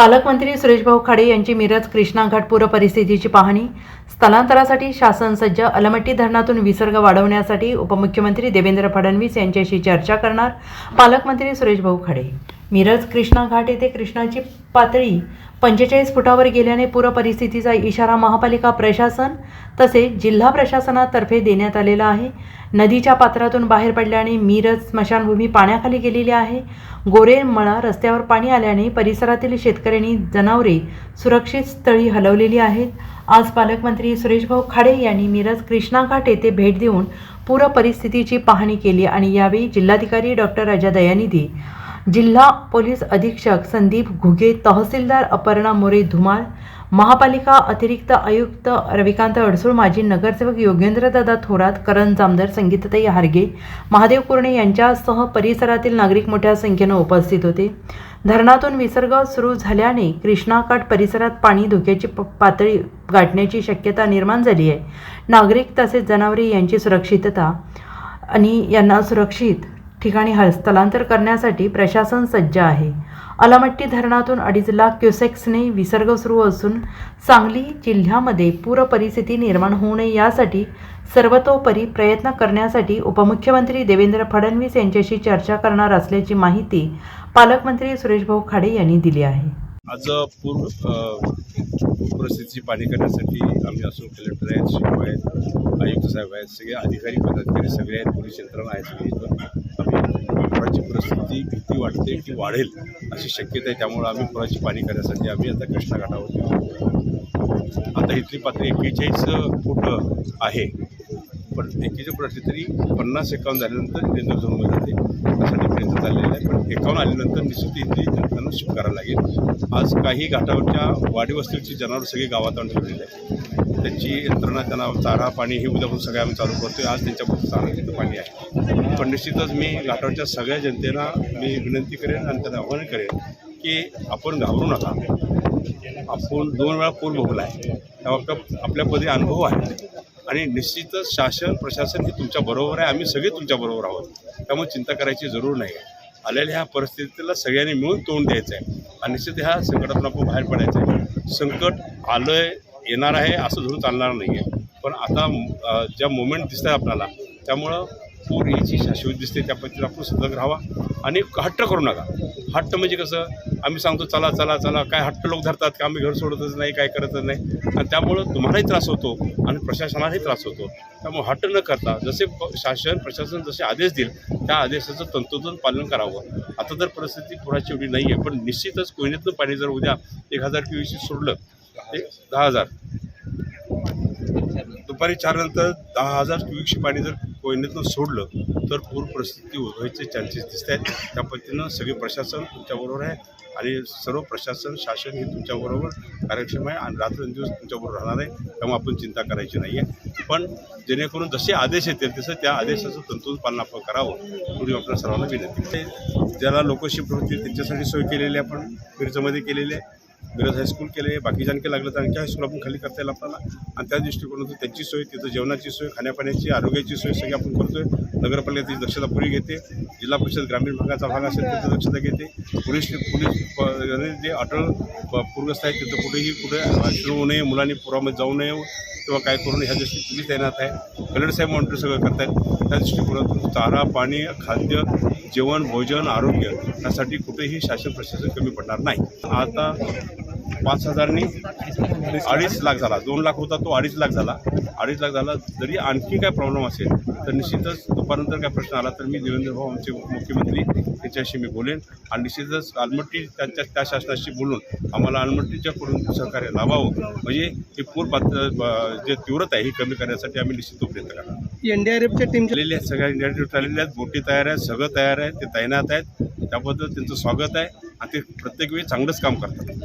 पालकमंत्री सुरेशभाऊ खाडे यांची मिरज कृष्णा घाट पूर परिस्थितीची पाहणी. स्थलांतरासाठी शासन सज्ज अलमट्टी धरणातून विसर्ग वाढवण्यासाठी उपमुख्यमंत्री देवेंद्र फडणवीस यांच्याशी चर्चा करणार पालकमंत्री सुरेशभाऊ खाडे. मिरज कृष्णा घाट येथे कृष्णाची पातळी पंचेचाळीस फुटावर गेल्याने पूरपरिस्थितीचा इशारा महापालिका प्रशासन तसेच जिल्हा प्रशासनातर्फे देण्यात आलेला आहे. नदीच्या पात्रातून बाहेर पडल्याने मिरज स्मशानभूमी पाण्याखाली गेलेली आहे. गोरेमळा रस्त्यावर पाणी आल्याने परिसरातील शेतकऱ्यांनी जनावरे सुरक्षित स्थळी हलवलेली आहेत. आज पालकमंत्री सुरेशभाऊ खाडे यांनी मिरज कृष्णा घाट येथे भेट देऊन पूर परिस्थितीची पाहणी केली आणि यावेळी जिल्हाधिकारी डॉक्टर राजा दयानिधी जिल्हा पोलीस अधीक्षक संदीप घुगे तहसीलदार अपर्णा मोरे धुमाळ महापालिका अतिरिक्त आयुक्त रविकांत अडसूळ माजी नगरसेवक योगेंद्रदादा थोरात करण जामदार संगीतताई हार्गे महादेव कुर्णे यांच्यासह परिसरातील नागरिक मोठ्या संख्येनं उपस्थित होते. धरणातून विसर्ग सुरू झाल्याने कृष्णाकाठ परिसरात पाणी धोक्याची प- पातळी गाठण्याची शक्यता निर्माण झाली आहे. नागरिक तसेच जनावरे यांची सुरक्षितता आणि यांना सुरक्षित ठिकाणी हस्तांतर करण्यासाठी प्रशासन सज्ज आहे. अलमट्टी धरणातून अडीच लाख क्युसेक्सने विसर्ग सुरू असून सांगली जिल्ह्यामध्ये पूर परिस्थिती निर्माण होऊ नये यासाठी सर्वतोपरी प्रयत्न करण्यासाठी उपमुख्यमंत्री देवेंद्र फडणवीस यांच्याशी चर्चा करणार असल्याची माहिती पालकमंत्री सुरेशभाऊ खाडे यांनी दिली आहे. आज पूर परिस्थितीची पाणी करण्यासाठी आम्ही असून कलेक्टर आहेत शिक्षक आहेत आयुक्त साहेब आहेत सगळे अधिकारी पदाधिकारी सगळे आहेत पोलीस यंत्रणा आहेत सगळे परिस्थिती भीती वाटते की वाढेल अशी शक्यता आहे त्यामुळं आम्ही पुराची पाणी करण्यासाठी आम्ही आता कृष्णाघाटावरती आता इथली पातळी एक्केचाळीस फूट आहे पण एकेच्या फूट असली तरी पन्नास एकावन्न झाल्यानंतर केंद्र झोनमध्ये जाते. त्यासाठी प्रयत्न चाललेला आहे पण एकावन्न आल्यानंतर निश्चित इथली जनतांना शिफ्ट करायला लागेल. आज काही घाटावरच्या वाडीवस्तूची जनावर सगळी गावात आणून ठेवलेली आहे त्यांची यंत्रणा त्यांना चारा पाणी हे उद्यापासून सगळं आम्ही चालू करतोय. आज त्यांच्यापासून चारा तिथं पाणी आहे. पण निश्चितच मी घाटावरच्या सगळ्या जनतेला मी विनंती करेन आणि त्यांना आव्हान करेन की आपण घाबरू नका. आपण दोन वेळा पूर भोगला आहे. त्याबाबत आपल्यामध्ये अनुभव आहे. आणि निश्चितच शासन प्रशासन हे तुमच्या बरोबर आहे. आम्ही सगळे तुमच्या बरोबर आहोत. त्यामुळे चिंता करायची जरूर नाही. आलेल्या ह्या परिस्थितीला सगळ्यांनी मिळून तोंड द्यायचं आहे आणि निश्चित ह्या संकटातून आपण बाहेर पडायचं आहे संकट आलं आहे येणार आहे असं धरून चालणार नाही आहे पण आता ज्या मोमेंट दिसत आहे आपल्याला त्यामुळं पूर याची शाश्वत दिसते त्या पद्धतीने आपण सतर्क राहावा आणि हट्ट करू नका. हट्ट म्हणजे कसं आम्ही सांगतो चला चला चला. काय हट्ट लोक धरतात की आम्ही घर सोडतच नाही काय करतच नाही. आणि त्यामुळं तुम्हालाही त्रास होतो आणि प्रशासनालाही त्रास होतो. त्यामुळे हट्ट न करता जसे प- शासन प्रशासन जसे आदेश देईल त्या आदेशाचं तंतोतंत पालन करावं. आता तर परिस्थिती पुराची एवढी नाही आहे पण निश्चितच कोयनेतनं पाणी जर उद्या एक हजार क्यूसी सोडलं ते दहा हजार. दुपारी चारनंतर दहा हजार क्युबिकशी पाणी जर कोयनेतनं सोडलं तर पूर परिस्थिती उद्भवायचे चान्सेस दिसत आहेत त्या पद्धतीनं सगळे प्रशासन तुमच्याबरोबर आहे आणि सर्व प्रशासन शासन हे तुमच्याबरोबर कार्यक्षम आहे आणि रात्रंदिवस तुमच्याबरोबर राहणार आहे. त्यामुळे आपण चिंता करायची नाही आहे पण जेणेकरून जसे आदेश येतील तसं त्या आदेशाचं तंतोतंत पालन आपण करावं एवढी आपल्या सर्वांना विनंती. ते ज्याला लोकशी प्रवृत्ती त्यांच्यासाठी सोय केलेली आहे आपण मिरजमध्ये केलेली आहे. मिरज हायस्कूल केले बाकी आणखी लागलं तर आणखी हायस्कूल आपण खाली करता येईल आपल्याला. आणि त्या दृष्टिकोनातून त्यांची सोय तिथं जेवणाची सोय खाण्यापाण्याची आरोग्याची सोय सगळी आपण करतोय. नगरपालिकेची दक्षता पुरी घेते. जिल्हा परिषद ग्रामीण भागाचा भाग असेल तिथं दक्षता घेते. पोलीस पोलीस जे अटळ पूरग्रस्त आहेत तिथं कुठेही कुठे ॲक्सिडेंट होऊ नये मुलांनी पुरामध्ये जाऊ नये. किंवा काय करून ह्या दृष्टी पोलीस तैनात आहे. कलेक्टर साहेब मॉनिटर सगळं करतायत. त्या दृष्टिकोनातून चारा पाणी खाद्य जेवण भोजन आरोग्य यासाठी कुठेही शासन प्रशासन कमी पडणार नाही. आता पाच हजारनी अडीच लाख झाला. दोन लाख होता तो अडीच लाख झाला. अडीच लाख झाला. जरी आणखी काय प्रॉब्लेम असेल तर निश्चितच दुपारनंतर काय प्रश्न आला तर मी देवेंद्र भाऊ आमचे उपमुख्यमंत्री यांच्याशी मी बोलेन आणि निश्चितच आलमट्टी त्यांच्या त्या शासनाशी बोलून आम्हाला आलमट्टीच्या कडून सहकार्य लावावं. म्हणजे ही पूर पात्र जे तीव्रता आहे ही कमी करण्यासाठी आम्ही निश्चित प्रयत्न करणार एनडीआरएफच्या टीमच्या आलेले आहेत सगळ्या इंडिया टीम आलेले आहेत बोटी तयार आहेत सगळं तयार आहे ते तैनात आहेत. त्याबद्दल त्यांचं स्वागत आहे आणि ते प्रत्येक वेळी चांगलंच काम करतात.